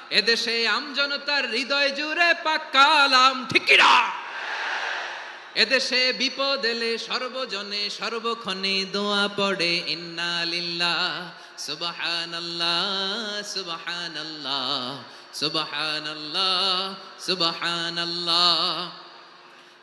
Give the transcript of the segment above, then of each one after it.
এদেশে আমজনতার হৃদয় জুড়ে পাক্কালাম ঠিকিরা এদেশে বিপদ এলে সর্বজনে সর্বক্ষণে দোয়া পড়ে, ইন্না লিল্লাহ, সুবহানাল্লাহ সুবহানাল্লাহ সুবহানাল্লাহ সুবহানাল্লাহ।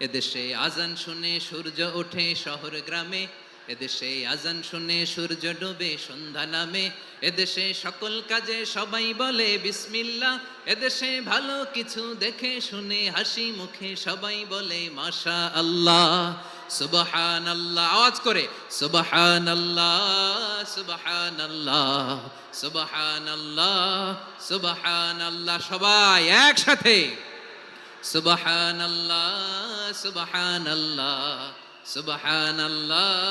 এদেশে আজান শুনে সূর্য ওঠে শহর গ্রামে এদেশে আজান শুনে সূর্য ডুবে, সন্ধ্যা নামে। এদেশে সকল কাজে সবাই বলে, বিসমিল্লাহ। এদেশে ভালো কিছু দেখে শুনে হাসি মুখে সবাই বলে মাশা আল্লাহ সুবহান আল্লাহ আওয়াজ করে সুবহান আল্লাহ সুবহান আল্লাহ সুবহান আল্লাহ সুবহান আল্লাহ সবাই একসাথে সুবহান আল্লাহ সুবহান আল্লাহ সুবহান আল্লাহ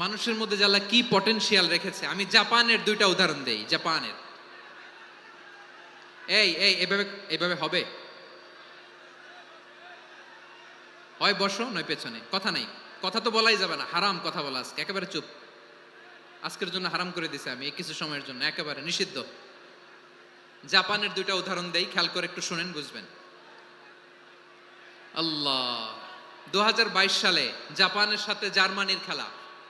মানুষের মধ্যে যারা কি পটেনশিয়াল রেখেছে, আমি জাপানের দুইটা উদাহরণ দেই, জাপানের। এই এই, এভাবে এভাবে হবে? হয় বসো, নয় পেছনে। কথা নাই। কথা তো বলাই যাবে না, হারাম কথা বলা আজকে, একেবারে চুপ। আজকের জন্য হারাম করে দিছে আমি কিছু সময়ের জন্য, একেবারে নিষিদ্ধ। জাপানের দুইটা উদাহরণ দেই, খেয়াল করে একটু শুনেন, বুঝবেন। আল্লাহ দু হাজার বাইশ সালে জাপানের সাথে জার্মানির খেলা।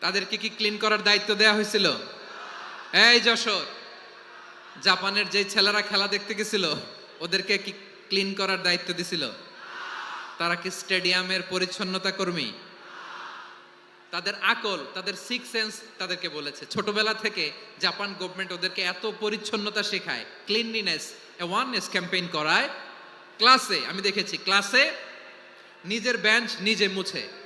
তাদেরকে কি ক্লিন করার দায়িত্ব দেওয়া হয়েছিল? এই যশোর, জাপানের যে ছেলেরা খেলা দেখতে গেছিল, ওদেরকে কি ক্লিন করার দায়িত্ব দিছিল? তারা কি স্টেডিয়ামের পরিচ্ছন্নতা কর্মী? তাদের আকল, তাদের সিক্স সেন্স তাদেরকে বলেছে। ছোটবেলা থেকে জাপান গভর্নমেন্ট ওদেরকে এত পরিচ্ছন্নতা শেখায় ক্লিনলিনেস অ্যাওয়ারনেস ক্যাম্পেইন করায়। ক্লাসে আমি দেখেছি ক্লাসে নিজের বেঞ্চ নিজে মুছে।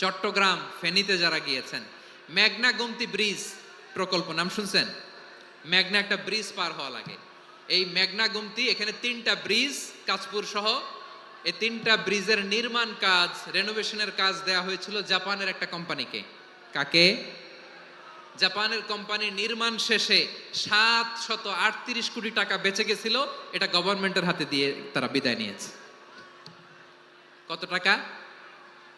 চট্টগ্রাম ফেনীতে যারা গিয়েছেন, মেঘনা গুমতি ব্রিজ প্রকল্প, নাম শুনছেন? মেঘনা একটা ব্রিজ পার হওয়া লাগে। এই মেঘনা গুমতি, এখানে তিনটা ব্রিজ কাজপুর সহ, এই তিনটা ব্রিজের নির্মাণ কাজ রেনোভেশনের কাজ দেয়া হয়েছিল জাপানের একটা কোম্পানিকে। কাকে? জাপানের কোম্পানির নির্মাণ শেষে সাত শত আটত্রিশ কোটি টাকা বেঁচে গেছিল, এটা গভর্নমেন্টের হাতে দিয়ে তারা বিদায় নিয়েছে। কত টাকা?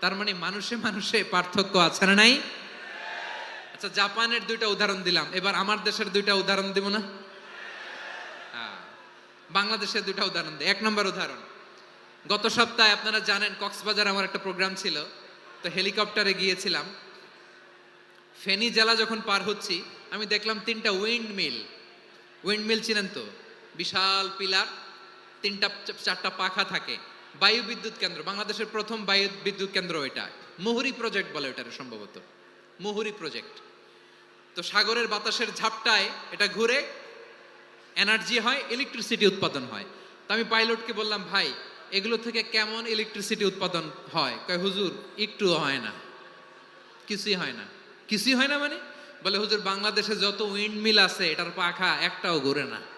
তার মানে মানুষে মানুষে পার্থক্য আছে না নাই? আচ্ছা জাপানের দুইটা উদাহরণ দিলাম। এবার আমার দেশের দুইটা উদাহরণ দিব না? হ্যাঁ, বাংলাদেশের দুইটা উদাহরণ দিই। এক নম্বর উদাহরণ। গত সপ্তাহে আপনারা জানেন কক্সবাজার আমার একটা প্রোগ্রাম ছিল। তো হেলিকপ্টারে গিয়েছিলাম। ফেনী জেলা যখন পার হচ্ছি আমি দেখলাম তিনটা উইন্ড মিল উইন্ড মিল চিনেন তো? বিশাল পিলার তিনটা চারটা পাখা থাকে। বায়ু বিদ্যুৎ কেন্দ্র, বাংলাদেশের প্রথম বায়ু বিদ্যুৎ কেন্দ্র এটা মুহুরি প্রজেক্ট বলে ওটার সম্ভবত। মুহুরি প্রজেক্ট। তো সাগরের বাতাসের ঝাপটায় এটা ঘুরে এনার্জি হয়, ইলেকট্রিসিটি উৎপাদন হয়। তো আমি পাইলটকে বললাম, ভাই, এগুলো থেকে কেমন ইলেকট্রিসিটি উৎপাদন হয়? কয়, হুজুর একটুও হয় না। কিছুই হয় না। কিছুই হয় না মানে? বলে, হুজুর, বাংলাদেশে যত উইন্ড মিল আছে, এটার পাখা একটাও ঘুরে না।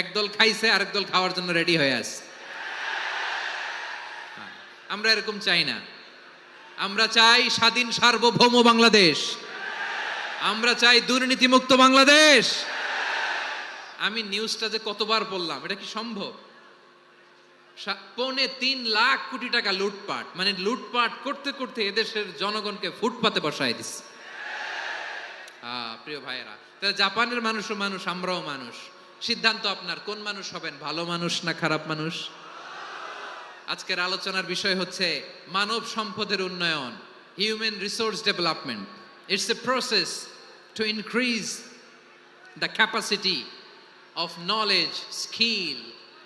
একদল খাইছে আরেক দল খাওয়ার জন্য রেডি হয়ে আছে। হ্যাঁ, আমরা এরকম চাই না। আমরা চাই স্বাধীন সার্বভৌম বাংলাদেশ। আমরা চাই দুর্নীতিমুক্ত বাংলাদেশ। আমি নিউজটা যে কতবার বললাম এটা কি সম্ভব? পৌনে তিন লাখ কোটি টাকা লুটপাট মানে লুটপাট করতে করতে এদেশের জনগণকে ফুটপাতে বসায় দিচ্ছে। প্রিয় ভাইয়েরা তাহলে জাপানের মানুষও মানুষ আমরাও মানুষ। সিদ্ধান্ত আপনার, কোন মানুষ হবেন, ভালো মানুষ না খারাপ মানুষ? আজকের আলোচনার বিষয় হচ্ছে মানব সম্পদের উন্নয়ন human resource development it's a process to increase the capacity of knowledge skill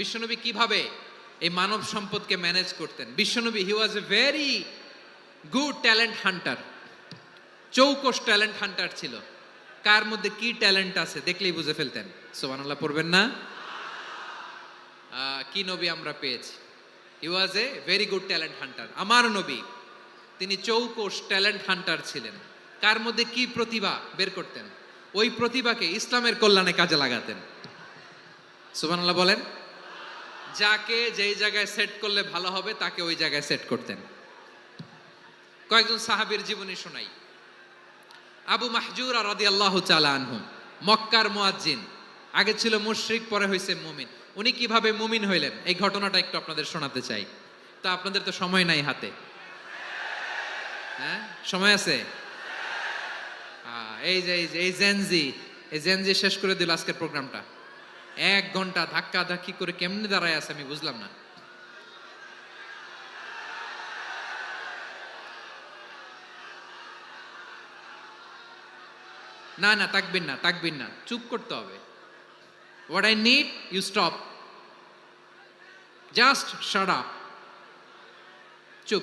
বিশ্বনবী কীভাবে এই মানব সম্পদকে ম্যানেজ করতেন? বিশ্বনবী he was a very good talent hunter চৌকস talent hunter ছিল। কার মধ্যে কি ট্যালেন্ট আছে দেখলেই বুঝে ফেলতেন। সোবানাল্লাহ পড়বেন না? কি নবী আমরা পেয়েছি? He was a very good talent hunter আমার নবী, তিনি চৌকস ট্যালেন্ট হান্টার ছিলেন। কার মধ্যে কি প্রতিভা বের করতেন? ওই প্রতিভাকে ইসলামের কল্যাণে কাজে লাগাতেন। সুবহানাল্লাহ বলেন যাকে যেই জায়গায় সেট করলে ভালো হবে, তাকে ওই জায়গায় সেট করতেন। কয়েকজন সাহাবীর জীবনী শোনাই। আবু মাহজুর আর রাদি আল্লাহ আনহু, মক্কার মুয়াজ্জিন, আগে ছিল মুশরিক, পরে হয়েছে মুমিন। উনি কীভাবে মুমিন হইলেন? এই ঘটনাটা একটু আপনাদের শোনাতে চাই। তা আপনাদের তো সময় নাই হাতে। হ্যাঁ? সময় আছে? এই যে, এই জেনজি এই জেনজি শেষ করে দিল আজকের প্রোগ্রামটা। এক ঘণ্টা ধাক্কা ধাক্কি করে কেমনে দাঁড়ায় আছে আমি বুঝলাম না। না না তাকবেন না তাকবেন না, চুপ করতে হবে। What I need you stop just shut up চুপ।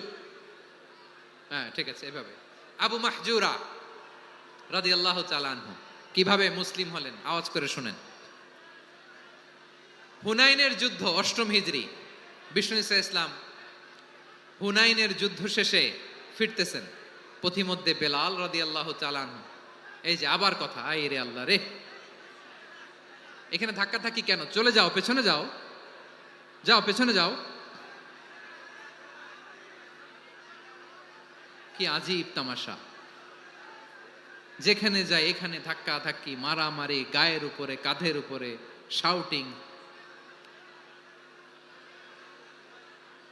হ্যাঁ ঠিক আছে, এভাবে। আবু মাহজুরা রাদি আল্লাহ চালানহু কীভাবে মুসলিম হলেন, আওয়াজ করে শুনেন। হুনাইনের যুদ্ধ, অষ্টম হিজরি। বিষ্ণু ইসা ইসলাম হুনাইনের যুদ্ধ শেষে ফিরতেছেন পথিমধ্যে বেলাল রাদি আল্লাহ চালান এই যে আবার কথা আই রে আল্লাহ রে। এখানে ধাক্কা থাকি কেন? চলে যাও, পেছনে যাও। যাও, পেছনে যাও। কি আজীব তামাশা। যেখানে যায়, এখানে ধাক্কা ধাক্কি, মারামারি, গায়ের উপরে, কাঁধের উপরে শাউটিং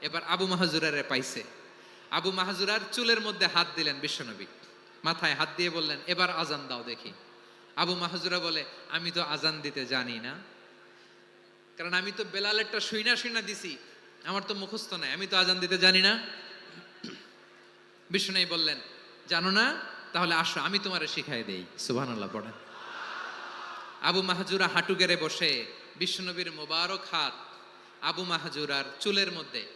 এবার আবু মাহাজুরারে পাইছে। আবু মাহাজুরার চুলের মধ্যে হাত দিলেন বিশ্বনবী। মাথায় হাত দিয়ে বললেন, এবার আজান দাও দেখি। আবু মাহাজুরা বলে, আমি তো আজান দিতে জানি না। কারণ আমি তো বেলালেরটা শুইনা শুইনা দিছি। আমার তো মুখস্থ নাই। আমি তো আজান দিতে জানি না। বিষ্ণু বললেন, জানো না? তাহলে আসো, আমি তোমারে শিখাই দেই। সুবহান আল্লাহ পড়েন। আবু মাহাজুরা হাঁটু গেড়ে বসে বিশ্বনবীর মোবারক হাত আবু মাহাজুরার চুলের মধ্যে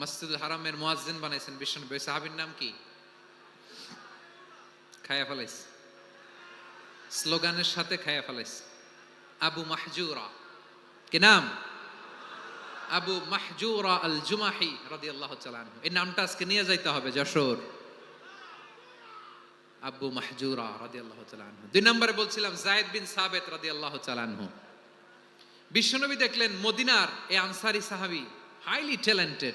মসজিদুল হারামের মুয়াজ্জিন বানাইছেন বিশ্বনবী। সাহাবীর নাম কি? খায়া ফেলাইস স্লোগানের সাথে খায়া ফেলাইস আবু মাহজুরা। কি নাম? আবু মাহজুরা আল জুমাহি রাদিয়াল্লাহু তাআলা আনহু। এই নামটা আজকে নিয়ে যাইতে হবে, যশোর। আবু মাহজুরা রাদিয়াল্লাহু তাআলা আনহু। দুই নম্বরে বলছিলাম, জায়েদ বিন সাবেত রাদিয়াল্লাহু তাআলা বিশ্বনবী দেখলেন মদিনার এই আনসারি সাহাবি, হাইলি ট্যালেন্টেড।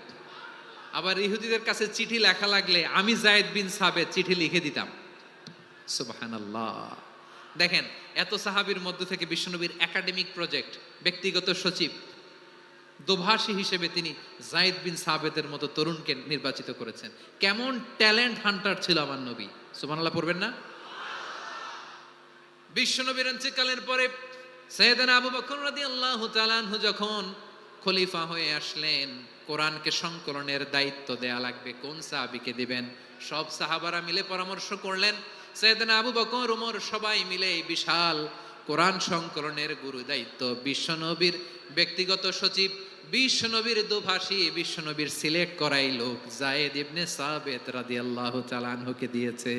আবার ইহুদিদের কাছে চিঠি লেখা লাগলে আমি জায়েদ বিন সাবেদ চিঠি লিখে দিতাম। সুবহানাল্লাহ। দেখেন, এত সাহাবীর মধ্য থেকে বিশ্বনবীর একাডেমিক প্রজেক্ট, ব্যক্তিগত সচিব, দোভাষী হিসেবে তিনি জাইদ বিন সাবেদের মতো তরুণকে নির্বাচিত করেছেন। কেমন ট্যালেন্ট হান্টার ছিল আমার নবী। সুবহানাল্লাহ পড়বেন না? বিশ্বনবীর অঞ্চলকালের পরে সৈয়দানা আবু বকর রাদিয়াল্লাহু তাআলা যখন খলিফা হয়ে আসলেন, কোরআনকে সংকলনের দায়িত্ব দেয়া লাগবে। কোন সাহাবীকে দিবেন? সব সাহাবারা মিলে পরামর্শ করলেন, সৈয়দানা আবু বকর ওমর সবাই মিলে বিশাল কোরআন সংকলনের গুরু দায়িত্ব। বিশ্বনবীর ব্যক্তিগত সচিব বিশ্বনবীর দুভাষী বিশ্বনবীর সিলেক্ট করাই লোক। জায়েদ ইবনে সাবেত রাদিয়াল্লাহু তাআলা আনহুকে দিয়েছে।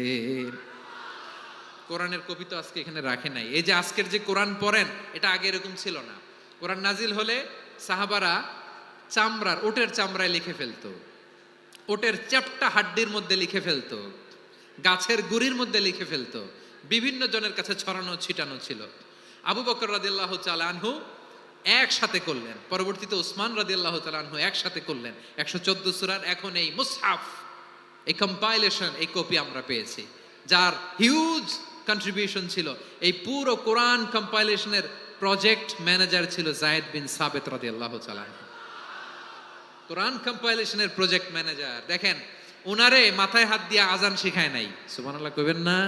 কোরআনের কপি তো আজকে এখানে রাখে নাই। এই যে আজকের যে কোরআন পড়েন, এটা আগে এরকম ছিল না। কোরআন নাজিল হলে সাহাবারা চামড়ার, ওটের চামড়ায় লিখে ফেলতো। ওটের চ্যাপটা হাড্ডির মধ্যে লিখে ফেলতো। গাছের গুড়ির মধ্যে লিখে ফেলতো। বিভিন্ন জনের কাছে ছড়ানো, ছিটানো ছিল। আবু বকর রাদিল্লাহ আনহু একসাথে করলেন। পরবর্তীতে উসমান রাদিল্লাহ চালানহু একসাথে করলেন। একশো চোদ্দ সুরার এখন এই মুসহাফ, এই কম্পাইলেশন এই কপি আমরা পেয়েছি। যার হিউজ কন্ট্রিবিউশন ছিল। এই পুরো কোরআন কম্পাইলেশনের প্রজেক্ট ম্যানেজার ছিল জায়েদ বিন সাবেত রাদিয়াল্লাহু তাআলা কোরআন কম্পাইলেশনের প্রজেক্ট ম্যানেজার দেখেন, উনারে মাথায় হাত দিয়ে আজান শিখায় নাই। সুবহানাল্লাহ, কইবেন না?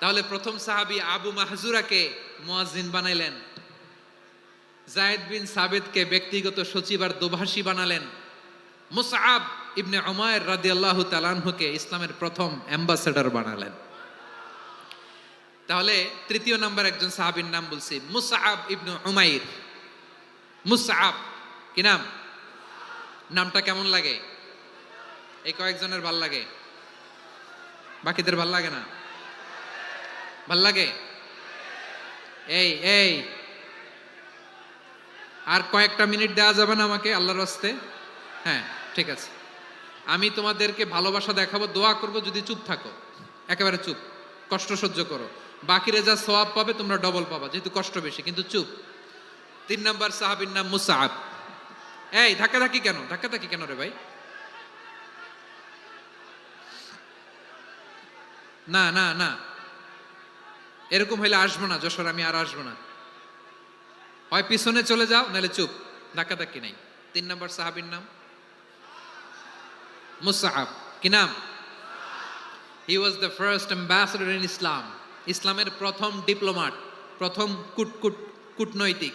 তাহলে প্রথম সাহাবী আবু মাহজুরাকে মুয়াজ্জিন বানাইলেন। জায়েদ বিন সাবেদকে ব্যক্তিগত সচিব আর দোভাষী বানালেন। মুসআব ইবনে উমায়ের রাদিয়াল্লাহু তাআলাকে ইসলামের প্রথম অ্যাম্বাসেডর বানালেন। তাহলে তৃতীয় নাম্বার একজন সাহাবীর নাম বলছি মুসআব ইবনু উমাইর। মুসাহাব কি নাম? নামটা কেমন লাগে? এই কয়েকজনের ভালো লাগে? বাকিদের ভালো লাগে না? ভালো লাগে? এই এই। আর কয়েকটা মিনিট দেওয়া যাবে না আমাকে আল্লাহর রাস্তে? হ্যাঁ ঠিক আছে। আমি তোমাদেরকে ভালোবাসা দেখাবো, দোয়া করব, যদি চুপ থাকো। একেবারে চুপ। কষ্ট সহ্য করো। বাকিরা যা সোয়াব পাবে, তোমরা ডবল পাবা, যেহেতু কষ্ট বেশি। কিন্তু চুপ। তিন নাম্বার সাহাবির নাম মুসাহাব এই ধাক্কা ধাক্কি কেন? ধাক্কা ধাক্কি কেন রে ভাই? না না না। এরকম হইলে আসব না, যশোর আমি আর আসব না। হয় পিছনে চলে যাও, নাহলে চুপ। ধাক্কা ধাক্কি নাই। তিন নম্বর সাহাবির নাম? মুসাহাব কি নাম? He was the first ambassador in Islam ইসলামের প্রথম ডিপ্লোমাট, প্রথম কুটকুট কুট কূটনৈতিক।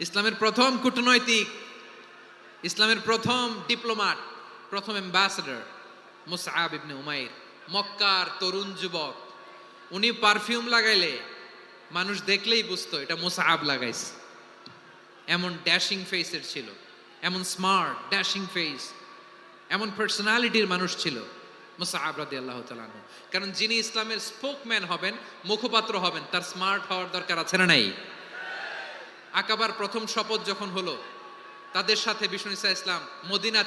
ইসলামের প্রথম কূটনৈতিক, ইসলামের প্রথম ডিপ্লোমাট, প্রথম অ্যাম্বাসেডর মুসাহাব ইবনে উমাইর, মক্কার তরুণ যুবক। উনি পারফিউম লাগাইলে মানুষ দেখলেই বুঝতো, এটা মুসাহাব লাগাইছে। এমন ড্যাশিং ফেসের ছিল, এমন স্মার্ট ড্যাশিং ফেস এমন পার্সোনালিটির মানুষ ছিল। মুসাহাব রাদি আল্লাহ তালানু কারণ যিনি ইসলামের স্পোকম্যান হবেন, মুখপাত্র হবেন, তার স্মার্ট হওয়ার দরকার আছে না নাই? আকাবার প্রথম শপথ যখন হলো, তাদের সাথে বিষ্ণু ইসা ইসলাম মদিনা